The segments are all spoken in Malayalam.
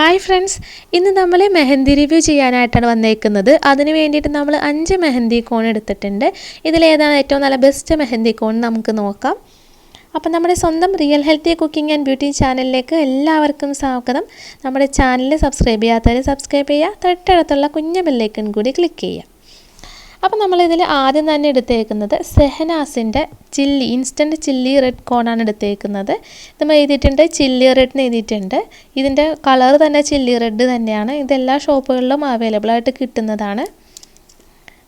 ഹായ് ഫ്രണ്ട്സ് ഇന്ന് നമ്മൾ മെഹന്തി റിവ്യൂ ചെയ്യാനായിട്ടാണ് വന്നേക്കുന്നത്. അതിന് വേണ്ടിയിട്ട് നമ്മൾ അഞ്ച് മെഹന്തി കോൺ എടുത്തിട്ടുണ്ട്. ഇതിലേതാണ് ഏറ്റവും നല്ല ബെസ്റ്റ് മെഹന്തി കോൺ നമുക്ക് നോക്കാം. അപ്പം നമ്മുടെ സ്വന്തം real healthy cooking and beauty ചാനലിലേക്ക് എല്ലാവർക്കും സ്വാഗതം. നമ്മുടെ ചാനൽ സബ്സ്ക്രൈബ് ചെയ്യാത്തവർ സബ്സ്ക്രൈബ് ചെയ്യുക. തൊട്ടടുത്തുള്ള കുഞ്ഞ ബെല്ലൈക്കൺ കൂടി ക്ലിക്ക് ചെയ്യുക. അപ്പോൾ നമ്മളിതിൽ ആദ്യം തന്നെ എടുത്തേക്കുന്നത് സെഹനാസിന്റെ ചില്ലി ഇൻസ്റ്റന്റ് ചില്ലി റെഡ് കോണാണ് എടുത്തേക്കുന്നത്. നമ്മൾ എഴുതിയിട്ടുണ്ട് ചില്ലി റെഡ് എന്ന് എഴുതിയിട്ടുണ്ട്. ഇതിന്റെ കളർ തന്നെ ചില്ലി റെഡ് തന്നെയാണ്. ഇതെല്ലാ ഷോപ്പുകളിലും അവൈലബിൾ ആയിട്ട് കിട്ടുന്നതാണ്.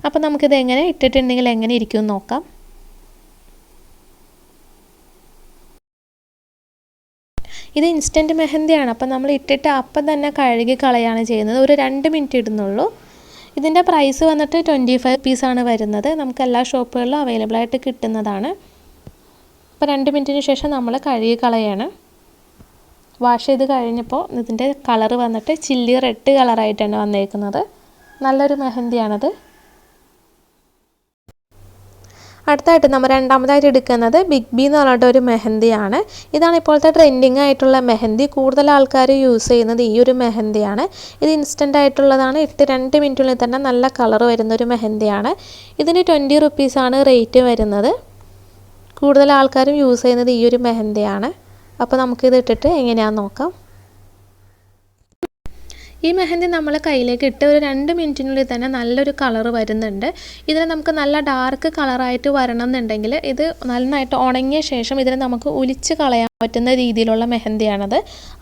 അപ്പോൾ നമുക്കിത് എങ്ങനെ ഇട്ടിട്ടുണ്ടെങ്കിൽ എങ്ങനെ ഇരിക്കും നോക്കാം. ഇത് ഇൻസ്റ്റന്റ് മെഹന്തിയാണ്. അപ്പം നമ്മൾ ഇട്ടിട്ട് അപ്പം തന്നെ കഴുകി കളയാണ് ചെയ്യുന്നത്. ഒരു രണ്ട് മിനിറ്റ് ഇടുന്നുള്ളൂ. ഇതിന്റെ പ്രൈസ് വന്നിട്ട് ട്വന്റി ഫൈവ് പീസാണ് വരുന്നത്. നമുക്ക് എല്ലാ ഷോപ്പുകളിലും അവൈലബിൾ ആയിട്ട് കിട്ടുന്നതാണ്. അപ്പോൾ രണ്ട് മിനിറ്റിന് ശേഷം നമ്മൾ കഴുകി കളയാണ്. വാഷ് ചെയ്ത് കഴിഞ്ഞപ്പോൾ ഇതിന്റെ കളറ് വന്നിട്ട് ചില്ലി റെഡ് കളറായിട്ടാണ് വന്നേക്കുന്നത്. നല്ലൊരു മെഹന്തിയാണത്. അടുത്തായിട്ട് നമ്മൾ രണ്ടാമതായിട്ട് എടുക്കുന്നത് ബിഗ് ബി എന്ന് പറഞ്ഞിട്ട് ഒരു മെഹന്തിയാണ്. ഇതാണ് ഇപ്പോഴത്തെ ട്രെൻഡിങ് ആയിട്ടുള്ള മെഹന്തി. കൂടുതൽ ആൾക്കാർ യൂസ് ചെയ്യുന്നത് ഈ ഒരു മെഹന്തിയാണ്. ഇത് ഇൻസ്റ്റന്റ് ആയിട്ടുള്ളതാണ്. ഇട്ട് രണ്ട് മിനിറ്റിനുള്ളിൽ തന്നെ നല്ല കളർ വരുന്ന ഒരു മെഹന്തിയാണ്. ഇതിന് ട്വന്റി റുപ്പീസാണ് റേറ്റ് വരുന്നത്. കൂടുതൽ ആൾക്കാരും യൂസ് ചെയ്യുന്നത് ഈ ഒരു മെഹന്തിയാണ്. അപ്പോൾ നമുക്കിത് ഇട്ടിട്ട് എങ്ങനെയാണെന്ന് നോക്കാം. ഈ മെഹന്തി നമ്മൾ കയ്യിലേക്ക് ഇട്ട് ഒരു രണ്ട് മിനിറ്റിനുള്ളിൽ തന്നെ നല്ലൊരു കളർ വരുന്നുണ്ട്. ഇതിന് നമുക്ക് നല്ല ഡാർക്ക് കളറായിട്ട് വരണം എന്നുണ്ടെങ്കിൽ ഇത് നന്നായിട്ട് ഉണങ്ങിയ ശേഷം ഇതിനെ നമുക്ക് ഉലിച്ച് കളയാൻ പറ്റുന്ന രീതിയിലുള്ള മെഹന്തിയാണത്.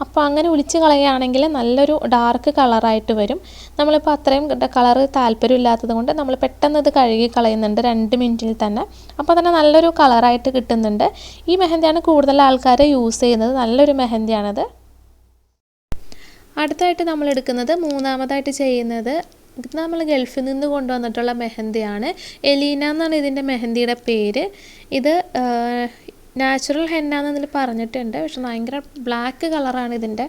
അപ്പോൾ അങ്ങനെ ഉലിച്ച് കളയുകയാണെങ്കിൽ നല്ലൊരു ഡാർക്ക് കളറായിട്ട് വരും. നമ്മളിപ്പോൾ അത്രയും കളർ താല്പര്യമില്ലാത്തത് കൊണ്ട് നമ്മൾ പെട്ടെന്ന് ഇത് കഴുകി കളയുന്നുണ്ട് രണ്ട് മിനിറ്റിൽ തന്നെ. അപ്പോൾ തന്നെ നല്ലൊരു കളറായിട്ട് കിട്ടുന്നുണ്ട്. ഈ മെഹന്തിയാണ് കൂടുതൽ ആൾക്കാർ യൂസ് ചെയ്യുന്നത്. നല്ലൊരു മെഹന്തിയാണത്. അടുത്തായിട്ട് നമ്മൾ എടുക്കുന്നത് മൂന്നാമതായിട്ട് ചെയ്യുന്നത് നമ്മൾ ഗൾഫിൽ നിന്ന് കൊണ്ടുവന്നിട്ടുള്ള മെഹന്തിയാണ്. എലീന എന്നാണ് ഇതിന്റെ മെഹന്തിയുടെ പേര്. ഇത് നാച്ചുറൽ ഹെന്ന എന്നതിൽ പറഞ്ഞിട്ടുണ്ട്. പക്ഷെ ഭയങ്കര ബ്ലാക്ക് കളറാണ് ഇതിന്റെ.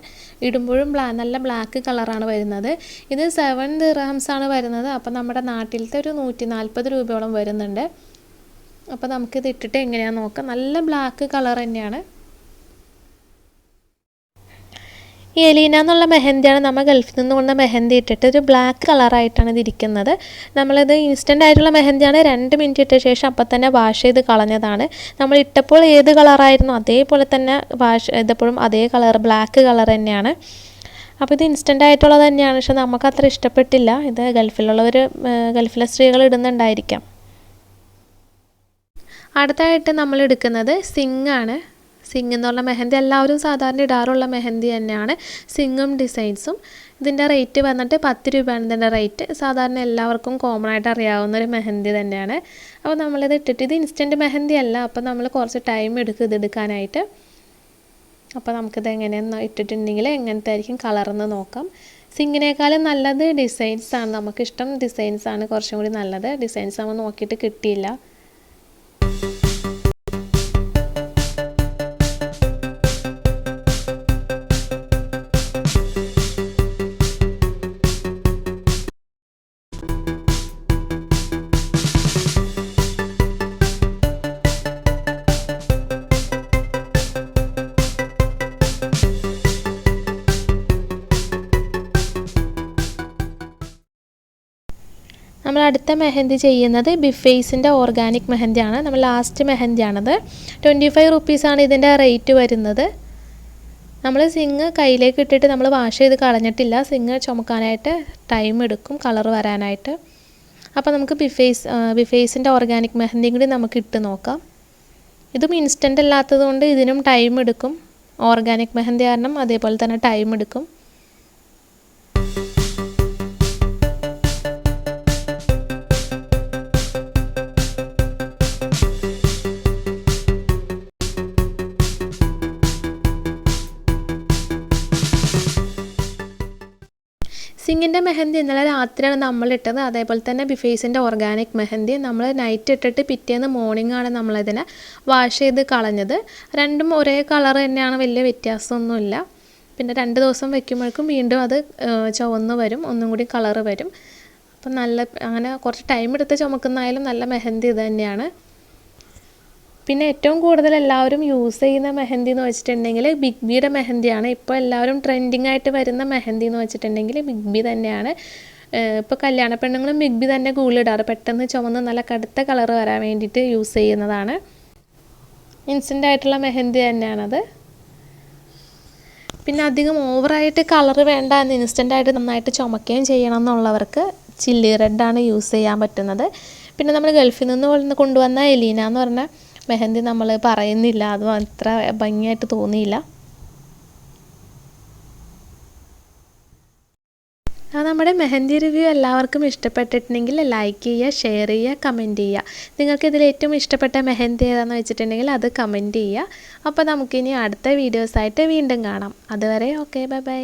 ഇടുമ്പോഴും ബ്ലാ നല്ല ബ്ലാക്ക് കളറാണ് വരുന്നത്. ഇത് സെവൻ ദിറഹംസ് ആണ് വരുന്നത്. അപ്പോൾ നമ്മുടെ നാട്ടിലത്തെ ഒരു നൂറ്റി നാൽപ്പത് രൂപയോളം വരുന്നുണ്ട്. അപ്പോൾ നമുക്കിത് ഇട്ടിട്ട് എങ്ങനെയാണെന്ന് നോക്കാം. നല്ല ബ്ലാക്ക് കളർ തന്നെയാണ് ഈ എലീന എന്നുള്ള മെഹന്തിയാണ് നമ്മൾ ഗൾഫിൽ നിന്ന് കൊണ്ട മെഹന്തി ഇട്ടിട്ട് ഒരു ബ്ലാക്ക് കളറായിട്ടാണ് ഇത് ഇരിക്കുന്നത് നമ്മളിത് ഇൻസ്റ്റന്റ് ആയിട്ടുള്ള മെഹന്തിയാണ്. രണ്ട് മിനിറ്റ് ഇട്ട ശേഷം അപ്പം തന്നെ വാഷ് ചെയ്ത് കളഞ്ഞതാണ്. നമ്മൾ ഇട്ടപ്പോൾ ഏത് കളറായിരുന്നു അതേപോലെ തന്നെ വാഷ് ഇതപ്പോഴും അതേ കളർ ബ്ലാക്ക് കളർ തന്നെയാണ്. അപ്പോൾ ഇത് ഇൻസ്റ്റന്റ് ആയിട്ടുള്ളത് തന്നെയാണ്. പക്ഷെ നമുക്ക് അത്ര ഇഷ്ടപ്പെട്ടില്ല. ഇത് ഗൾഫിലുള്ളവർ ഗൾഫിലെ സ്ത്രീകൾ ഇടുന്നുണ്ടായിരിക്കാം. അടുത്തായിട്ട് നമ്മൾ എടുക്കുന്നത് സിങ്ങാണ്. സിങ് എന്നുള്ള മെഹന്തി എല്ലാവരും സാധാരണ ഇടാറുള്ള മെഹന്തി തന്നെയാണ്. സിങ്ങും ഡിസൈൻസും. ഇതിന്റെ റേറ്റ് വന്നിട്ട് പത്ത് രൂപയാണ്. ഇതിന്റെ റേറ്റ് സാധാരണ എല്ലാവർക്കും കോമൺ ആയിട്ട് അറിയാവുന്ന ഒരു മെഹന്തി തന്നെയാണ്. അപ്പോൾ നമ്മളിത് ഇട്ടിട്ട് ഇത് ഇൻസ്റ്റന്റ് മെഹന്തി അല്ല. അപ്പോൾ നമ്മൾ കുറച്ച് ടൈം എടുക്കും ഇത് എടുക്കാനായിട്ട്. അപ്പോൾ നമുക്കിത് എങ്ങനെയെന്ന് ഇട്ടിട്ടുണ്ടെങ്കിൽ എങ്ങനത്തെ ആയിരിക്കും കളറെന്ന് നോക്കാം. സിങ്ങിനേക്കാളും നല്ലത് ഡിസൈൻസാണ് നമുക്കിഷ്ടം ഡിസൈൻസാണ് കുറച്ചും കൂടി നല്ലത്. ഡിസൈൻസ് നമ്മൾ നോക്കിയിട്ട് കിട്ടിയില്ല. നമ്മൾ അടുത്ത മെഹന്തി ചെയ്യുന്നത് ബിഫേസിന്റെ ഓർഗാനിക് മെഹന്തിയാണ്. നമ്മൾ ലാസ്റ്റ് മെഹന്തിയാണത്. ട്വന്റി ഫൈവ് റുപ്പീസാണ് ഇതിന്റെ റേറ്റ് വരുന്നത്. നമ്മൾ സിങ് കയ്യിലേക്ക് ഇട്ടിട്ട് നമ്മൾ വാഷ് ചെയ്ത് കളഞ്ഞിട്ടില്ല. സിങ് ചുമക്കാനായിട്ട് ടൈം എടുക്കും കളർ വരാനായിട്ട്. അപ്പോൾ നമുക്ക് ബിഫേസ് ബിഫേസിന്റെ ഓർഗാനിക് മെഹന്തി കൂടി നമുക്ക് ഇട്ട് നോക്കാം. ഇതും ഇൻസ്റ്റന്റ് അല്ലാത്തത് കൊണ്ട് ഇതിനും ടൈം എടുക്കും. ഓർഗാനിക് മെഹന്തി കാരണം അതേപോലെ തന്നെ ടൈം എടുക്കും. സിങ്ങിന്റെ മെഹന്തി ഇന്നലെ രാത്രിയാണ് നമ്മൾ ഇട്ടത് അതേപോലെ തന്നെ ബിഫേസിന്റെ ഓർഗാനിക് മെഹന്തി. നമ്മൾ നൈറ്റ് ഇട്ടിട്ട് പിറ്റേന്ന് മോർണിംഗ് ആണ് നമ്മളിതിനെ വാഷ് ചെയ്ത് കളഞ്ഞത്. രണ്ടും ഒരേ കളർ തന്നെയാണ് വലിയ വ്യത്യാസമൊന്നുമില്ല. പിന്നെ രണ്ട് ദിവസം വെക്കുമ്പോഴേക്കും വീണ്ടും അത് ചുവന്ന് വരും. ഒന്നും കൂടി കളറ് വരും. അപ്പം നല്ല അങ്ങനെ കുറച്ച് ടൈം എടുത്ത് ചുമക്കുന്നതായാലും നല്ല മെഹന്തി ഇത് തന്നെയാണ്. പിന്നെ ഏറ്റവും കൂടുതൽ എല്ലാവരും യൂസ് ചെയ്യുന്ന മെഹന്തി എന്ന് വെച്ചിട്ടുണ്ടെങ്കിൽ ബിഗ് ബിയുടെ മെഹന്തിയാണ്. ഇപ്പോൾ എല്ലാവരും ട്രെൻഡിങ് ആയിട്ട് വരുന്ന മെഹന്തി എന്ന് വെച്ചിട്ടുണ്ടെങ്കിൽ ബിഗ് ബി തന്നെയാണ് ഇപ്പോൾ കല്യാണ പെണ്ണുങ്ങളും ബിഗ് ബി തന്നെ കൂടുതലിടാറ് പെട്ടെന്ന് ചുമന്ന് നല്ല കടുത്ത കളർ വരാൻ വേണ്ടിയിട്ട് യൂസ് ചെയ്യുന്നതാണ്. ഇൻസ്റ്റന്റ് ആയിട്ടുള്ള മെഹന്തി തന്നെയാണത്. പിന്നെ അധികം ഓവറായിട്ട് കളർ വേണ്ട എന്ന് ഇൻസ്റ്റന്റായിട്ട് നന്നായിട്ട് ചുമക്കുകയും ചെയ്യണം എന്നുള്ളവർക്ക് ചില്ലി റെഡാണ് യൂസ് ചെയ്യാൻ പറ്റുന്നത്. പിന്നെ നമ്മൾ ഗൾഫിൽ നിന്ന് കൊണ്ടുവന്ന എലീന എന്ന് പറഞ്ഞ മെഹന്തി നമ്മൾ പറയുന്നില്ല. അതും അത്ര ഭംഗിയായിട്ട് തോന്നിയില്ല. നമ്മുടെ മെഹന്തി റിവ്യൂ എല്ലാവർക്കും ഇഷ്ടപ്പെട്ടിട്ടുണ്ടെങ്കിൽ ലൈക്ക് ചെയ്യുക ഷെയർ ചെയ്യുക കമന്റ് ചെയ്യുക. നിങ്ങൾക്ക് ഇതിൽ ഏറ്റവും ഇഷ്ടപ്പെട്ട മെഹന്തി ഏതാണെന്ന് വെച്ചിട്ടുണ്ടെങ്കിൽ അത് കമന്റ് ചെയ്യുക. അപ്പോൾ നമുക്കിനി അടുത്ത വീഡിയോസായിട്ട് വീണ്ടും കാണാം. അതുവരെ ഓക്കെ ബൈ ബൈ